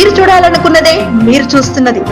మీరు చూడాలనుకున్నదే మీరు చూస్తున్నది.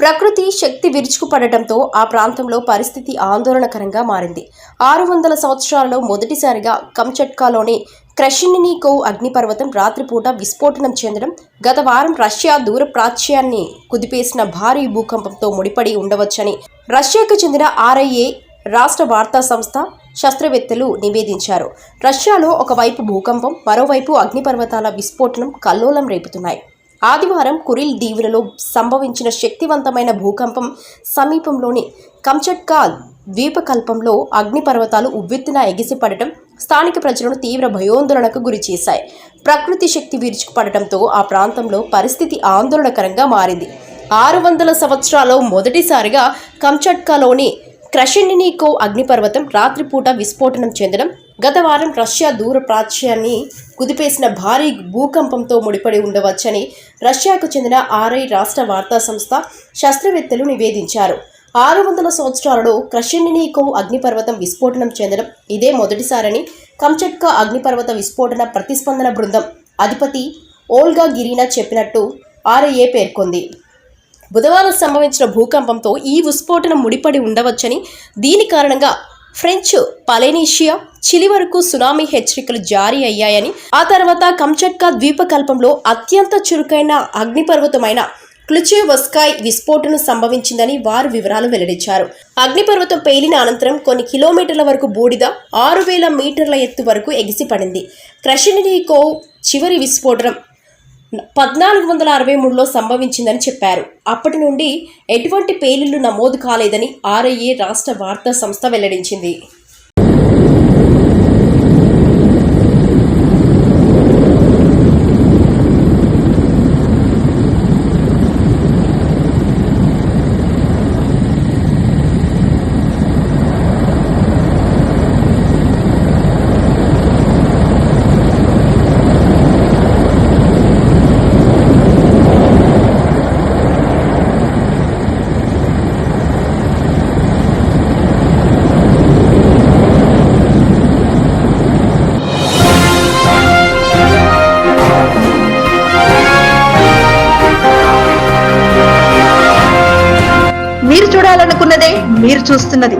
ప్రకృతి శక్తి విరుచుకుపడటంతో ఆ ప్రాంతంలో పరిస్థితి ఆందోళనకరంగా మారింది. ఆరు వందల సంవత్సరాలలో మొదటిసారిగా కంచట్కాలోని క్రషినికోవ్ అగ్నిపర్వతం రాత్రిపూట విస్ఫోటనం చెందడం గత వారం రష్యా దూర ప్రాచ్యాన్ని కుదిపేసిన భారీ భూకంపంతో ముడిపడి ఉండవచ్చని రష్యాకు చెందిన ఆర్ఐఏ రాష్ట్ర వార్తా సంస్థ శాస్త్రవేత్తలు నివేదించారు. రష్యాలో ఒకవైపు భూకంపం మరోవైపు అగ్నిపర్వతాల విస్ఫోటనం కల్లోలం రేపుతున్నాయి. ఆదివారం కురిల్ దీవులలో సంభవించిన శక్తివంతమైన భూకంపం సమీపంలోని కంచట్కా ద్వీపకల్పంలో అగ్నిపర్వతాలు ఉవ్వెత్తున ఎగిసిపడటం స్థానిక ప్రజలను తీవ్ర భయోందోళనకు గురిచేశాయి ప్రకృతి శక్తి విరుచుకుపడటంతో ఆ ప్రాంతంలో పరిస్థితి ఆందోళనకరంగా మారింది. ఆరు వందల సంవత్సరాల్లో మొదటిసారిగా కంచట్కాలోని క్రషెండినీకో అగ్నిపర్వతం రాత్రిపూట విస్ఫోటనం చెందడం గత వారం రష్యా దూర ప్రాచ్యాన్ని కుదిపేసిన భారీ భూకంపంతో ముడిపడి ఉండవచ్చని రష్యాకు చెందిన ఆర్ఐ రాష్ట్ర వార్తా సంస్థ శాస్త్రవేత్తలు నివేదించారు. ఆరు వందల సంవత్సరాలలో క్రషెండినీకో అగ్నిపర్వతం విస్ఫోటనం చెందడం ఇదే మొదటిసారని కంచట్కా అగ్నిపర్వత విస్ఫోటన ప్రతిస్పందన బృందం అధిపతి ఓల్గా గిరీనా చెప్పినట్టు ఆర్ఐఏ పేర్కొంది. బుధవారం సంభవించిన భూకంపంతో ఈ విస్ఫోటనం ముడిపడి ఉండవచ్చని దీని కారణంగా ఫ్రెంచ్ పలెనీషియా చిలి వరకు సునామీ హెచ్చరికలు జారీ అయ్యాయని ఆ తర్వాత కంచట్కా ద్వీపకల్పంలో అత్యంత చురుకైన అగ్నిపర్వతమైన క్లుచేవస్కాయ్ విస్ఫోటనం సంభవించిందని వారు వివరాలు వెల్లడించారు. అగ్నిపర్వతం పేలిన అనంతరం కొన్ని కిలోమీటర్ల వరకు బూడిద ఆరు వేల మీటర్ల ఎత్తు వరకు ఎగిసిపడింది. క్రషినికో చివరి విస్ఫోటనం పద్నాలుగు వందల అరవై మూడులో సంభవించిందని చెప్పారు. అప్పటి నుండి ఎటువంటి పేలుళ్ళు నమోదు కాలేదని ఆర్ఐఏ రాష్ట్ర వార్తా సంస్థ వెల్లడించింది. మీరు చూడాలనుకున్నదే మీరు చూస్తున్నది.